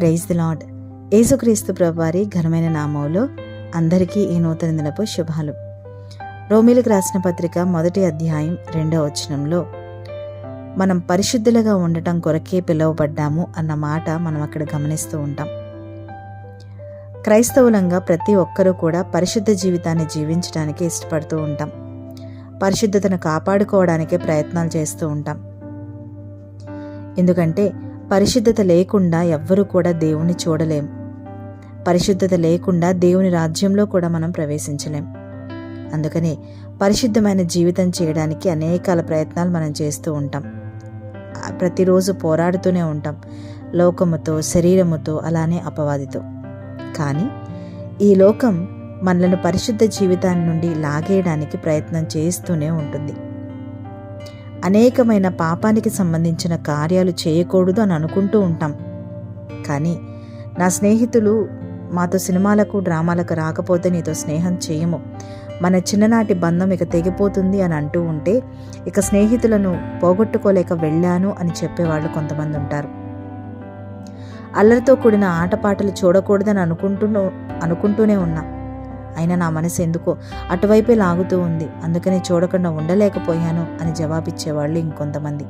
Praise the lord యేసుక్రీస్తు ప్రభువారి ఘనమైన నామంలో అందరికీ ఈ నూతన దినపు శుభాలు. రోమిలకు రాసిన పత్రిక మొదటి అధ్యాయం రెండవ వచనంలో మనం పరిశుద్ధులుగా ఉండటం కొరకే పిలువబడ్డాము అన్న మాట మనం అక్కడ గమనిస్తూ ఉంటాం. క్రైస్తవులంగా ప్రతి ఒక్కరూ కూడా పరిశుద్ధ జీవితాన్ని జీవించడానికి ఇష్టపడుతూ ఉంటాం. పరిశుద్ధతను కాపాడుకోవడానికే ప్రయత్నాలు చేస్తూ ఉంటాం. ఎందుకంటే పరిశుద్ధత లేకుండా ఎవ్వరూ కూడా దేవుణ్ణి చూడలేం. పరిశుద్ధత లేకుండా దేవుని రాజ్యంలో కూడా మనం ప్రవేశించలేం. అందుకని పరిశుద్ధమైన జీవితం చేయడానికి అనేకాల ప్రయత్నాలు మనం చేస్తూ ఉంటాం. ప్రతిరోజు పోరాడుతూనే ఉంటాం. లోకముతో శరీరముతో అలానే అపవాదితో. కానీ ఈ లోకం మనలను పరిశుద్ధ జీవితాన్ని నుండి లాగేయడానికి ప్రయత్నం చేస్తూనే ఉంటుంది. అనేకమైన పాపానికి సంబంధించిన కార్యాలు చేయకూడదు అని అనుకుంటూ ఉంటాం. కానీ నా స్నేహితులు మాతో సినిమాలకు డ్రామాలకు రాకపోతే నీతో స్నేహం చేయము. మన చిన్ననాటి బంధం ఇక తెగిపోతుంది అని అంటూ ఉంటే ఇక స్నేహితులను పోగొట్టుకోలేక వెళ్ళాను అని చెప్పేవాళ్ళు కొంతమంది ఉంటారు. అల్లరితో కూడిన ఆటపాటలు చూడకూడదని అనుకుంటూ అనుకుంటూనే ఉన్నా. అయినా నా మనసు ఎందుకో అటువైపే లాగుతూ ఉంది. అందుకని చూడకుండా ఉండలేకపోయాను అని జవాబిచ్చేవాళ్ళు ఇంకొంతమంది.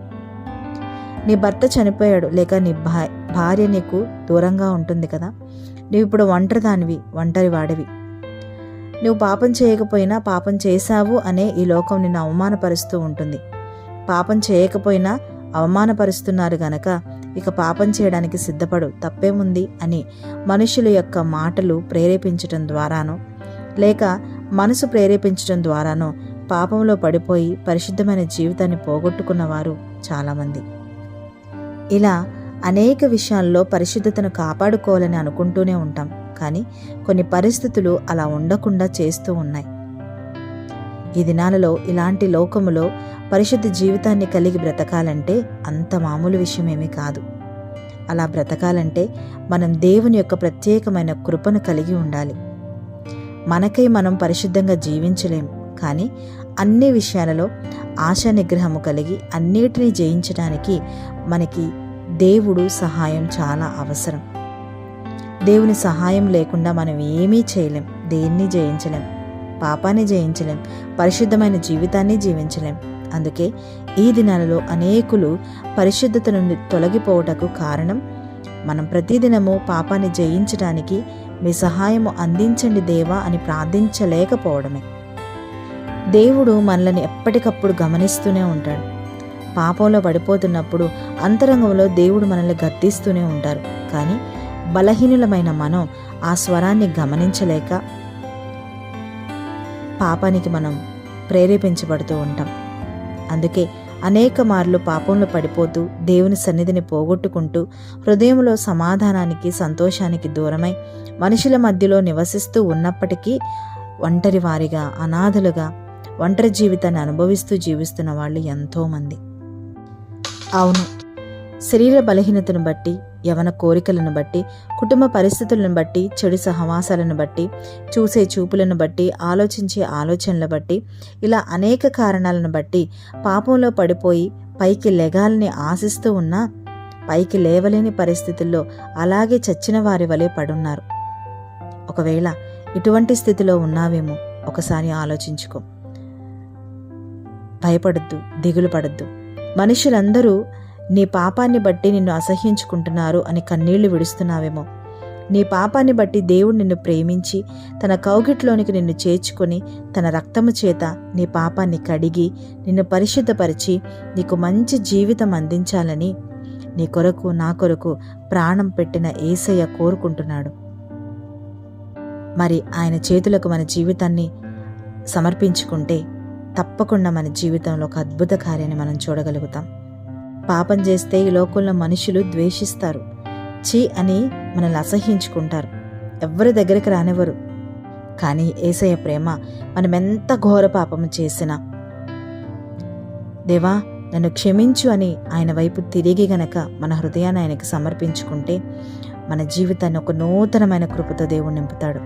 నీ భర్త చనిపోయాడు. లేక నీ భా భార్య నీకు దూరంగా ఉంటుంది కదా? నువ్వు ఇప్పుడు ఒంటరిదానివి ఒంటరి వాడివి నువ్వు పాపం చేయకపోయినా పాపం చేశావు అనే ఈ లోకం నిన్ను అవమానపరుస్తూ ఉంటుంది. పాపం చేయకపోయినా అవమానపరుస్తున్నారు గనక ఇక పాపం చేయడానికి సిద్ధపడు. తప్పేముంది అని మనుషుల యొక్క మాటలు ప్రేరేపించటం ద్వారానో లేక మనసు ప్రేరేపించడం ద్వారానో పాపంలో పడిపోయి పరిశుద్ధమైన జీవితాన్ని పోగొట్టుకున్నవారు చాలామంది. ఇలా అనేక విషయాల్లో పరిశుద్ధతను కాపాడుకోవాలని అనుకుంటూనే ఉంటాం. కానీ కొన్ని పరిస్థితులు అలా ఉండకుండా చేస్తూ ఉన్నాయి. ఈ దినాలలో ఇలాంటి లోకములో పరిశుద్ధ జీవితాన్ని కలిగి బ్రతకాలంటే అంత మామూలు విషయమేమీ కాదు. అలా బ్రతకాలంటే మనం దేవుని యొక్క ప్రత్యేకమైన కృపను కలిగి ఉండాలి. మనకై మనం పరిశుద్ధంగా జీవించలేం. కానీ అన్ని విషయాలలో ఆశా నిగ్రహము కలిగి అన్నిటినీ జయించడానికి మనకి దేవుడు సహాయం చాలా అవసరం. దేవుని సహాయం లేకుండా మనం ఏమీ చేయలేం. దేన్ని జయించలేం? పాపాన్ని జయించలేం. పరిశుద్ధమైన జీవితాన్ని జీవించలేం. అందుకే ఈ దినాలలో అనేకులు పరిశుద్ధత నుండి తొలగిపోవటకు కారణం మనం ప్రతిదినము పాపాన్ని జయించడానికి మీ సహాయము అందించండి దేవా అని ప్రార్థించలేకపోవడమే. దేవుడు మనల్ని ఎప్పటికప్పుడు గమనిస్తూనే ఉంటాడు. పాపంలో పడిపోతున్నప్పుడు అంతరంగంలో దేవుడు మనల్ని గద్దిస్తూనే ఉంటారు. కానీ బలహీనులమైన మనం ఆ స్వరాన్ని గమనించలేక పాపానికి మనం ప్రేరేపించబడుతూ ఉంటాం. అందుకే అనేక మార్లు పాపంలో పడిపోతూ దేవుని సన్నిధిని పోగొట్టుకుంటూ హృదయంలో సమాధానానికి సంతోషానికి దూరమై మనుషుల మధ్యలో నివసిస్తూ ఉన్నప్పటికీ ఒంటరి వారిగా అనాథలుగా ఒంటరి జీవితాన్ని అనుభవిస్తూ జీవిస్తున్న వాళ్ళు ఎంతోమంది. అవును. శరీర బలహీనతను బట్టి యవన కోరికలను బట్టి కుటుంబ పరిస్థితులను బట్టి చెడు సహవాసాలను బట్టి చూసే చూపులను బట్టి ఆలోచించే ఆలోచనల బట్టి ఇలా అనేక కారణాలను బట్టి పాపంలో పడిపోయి పైకి లెగాలని ఆశిస్తూ ఉన్నా పైకి లేవలేని పరిస్థితుల్లో అలాగే చచ్చిన వారి వలె పడున్నారు. ఒకవేళ ఇటువంటి స్థితిలో ఉన్నావేమో ఒకసారి ఆలోచించుకో. భయపడద్దు దిగులు పడద్దు మనుషులందరూ నీ పాపాన్ని బట్టి నిన్ను అసహ్యించుకుంటున్నారు అని కన్నీళ్ళు విడుస్తున్నావేమో. నీ పాపాన్ని బట్టి దేవుడు నిన్ను ప్రేమించి తన కౌగిట్లోనికి నిన్ను చేర్చుకొని తన రక్తము చేత నీ పాపాన్ని కడిగి నిన్ను పరిశుద్ధపరిచి నీకు మంచి జీవితం అందించాలని నీ కొరకు నా కొరకు ప్రాణం పెట్టిన ఏసయ్య కోరుకుంటున్నాడు. మరి ఆయన చేతులకు మన జీవితాన్ని సమర్పించుకుంటే తప్పకుండా మన జీవితంలో ఒక అద్భుత కార్యాన్ని మనం చూడగలుగుతాం. పాపం చేస్తే ఈ లోకంలో మనుషులు ద్వేషిస్తారు. చీ అని మనల్ని అసహ్యించుకుంటారు. ఎవ్వరి దగ్గరికి రానివ్వరు. కానీ ఏసయ్య ప్రేమ మనం ఎంత ఘోర పాపము చేసినా. దేవా నన్ను క్షమించు అని ఆయన వైపు తిరిగి గనక మన హృదయాన్ని ఆయనకి సమర్పించుకుంటే మన జీవితాన్ని ఒక నూతనమైన కృపతో దేవుడు నింపుతాడు.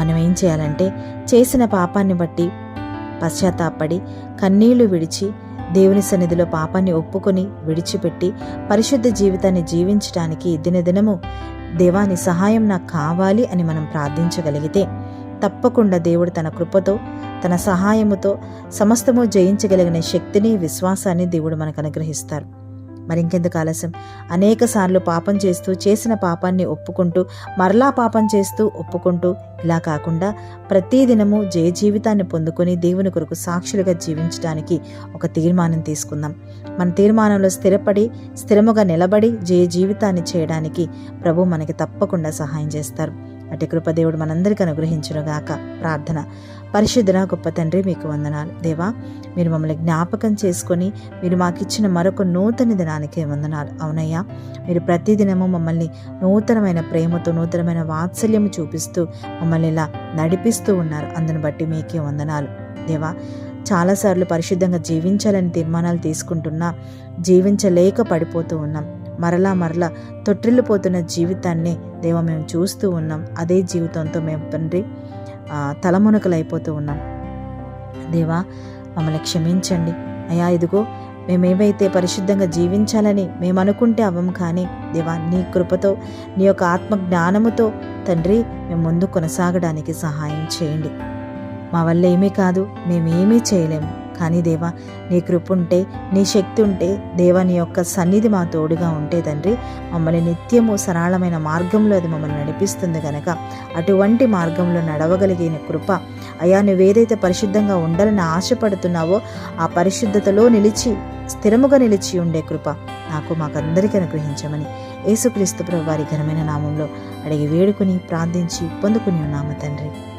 మనం ఏం చేయాలంటే చేసిన పాపాన్ని బట్టి పశ్చాత్తాపడి కన్నీళ్ళు విడిచి దేవుని సన్నిధిలో పాపాన్ని ఒప్పుకొని విడిచిపెట్టి పరిశుద్ధ జీవితాన్ని జీవించడానికి దినదినము దేవాని సహాయం నాకు కావాలి అని మనం ప్రార్థించగలిగితే తప్పకుండా దేవుడు తన కృపతో తన సహాయముతో సమస్తము జయించగలిగిన శక్తిని విశ్వాసాన్ని దేవుడు మనకు అనుగ్రహిస్తారు. మరి ఇంకెందుకు ఆలస్యం? అనేక సార్లు పాపం చేస్తూ చేసిన పాపాన్ని ఒప్పుకుంటూ మరలా పాపం చేస్తూ ఒప్పుకుంటూ ఇలా కాకుండా ప్రతిదినము జయ జీవితాన్ని పొందుకొని దేవుని కొరకు సాక్షులుగా జీవించడానికి ఒక తీర్మానం తీసుకుందాం. మన తీర్మానంలో స్థిరపడి స్థిరముగా నిలబడి జయ జీవితాన్ని చేయడానికి ప్రభు మనకి తప్పకుండా సహాయం చేస్తారు. అటు కృపదేవుడు మనందరికీ అనుగ్రహించునుగాక. ప్రార్థన. పరిశుద్ధన గొప్ప తండ్రి మీకు వందనాలు. దేవా మీరు మమ్మల్ని జ్ఞాపకం చేసుకొని మీరు మాకు ఇచ్చిన మరొక నూతన దినానికి వందనాలు. అవునయ్యా మీరు ప్రతిదినము మమ్మల్ని నూతనమైన ప్రేమతో నూతనమైన వాత్సల్యము చూపిస్తూ మమ్మల్ని ఇలా నడిపిస్తూ ఉన్నారు. అందును బట్టి మీకే వందనాలు. దేవా చాలాసార్లు పరిశుద్ధంగా జీవించాలని తీర్మానాలు తీసుకుంటున్నా జీవించలేక పడిపోతూ ఉన్నాం. మరలా మరలా తొట్టిల్లిపోతున్న జీవితాన్ని దేవ మేము చూస్తూ ఉన్నాం. అదే జీవితంతో మేము తండ్రి ఆ, తలమునకలైపోతూ ఉన్నాం. దేవా మమ్మల్ని క్షమించండి. అయా ఇదిగో మేమేవైతే పరిశుద్ధంగా జీవించాలని మేము అనుకుంటే అవ్వం కానీ దేవా నీ కృపతో నీ యొక్క ఆత్మ జ్ఞానముతో తండ్రి మేము ముందు కొనసాగడానికి సహాయం చేయండి. మా వల్ల ఏమీ కాదు మేమేమీ చేయలేము కానీ దేవా నీ కృప ఉంటే నీ శక్తి ఉంటే దేవా నీ యొక్క సన్నిధి మా తోడుగా ఉంటే తండ్రి మమ్మల్ని నిత్యము సరళమైన మార్గంలో అది మమ్మల్ని నడిపిస్తుంది కనుక అటువంటి మార్గంలో నడవగలిగిన కృప. అయా నువ్వేదైతే పరిశుద్ధంగా ఉండాలని ఆశపడుతున్నావో ఆ పరిశుద్ధతలో నిలిచి స్థిరముగా నిలిచి ఉండే కృప నాకు మాకందరికీ అనుగ్రహించమని యేసుక్రీస్తు ప్రభు వారి ఘనమైన నామంలో అడిగి వేడుకుని ప్రార్థించి పొందుకుని ఉన్నాము తండ్రి.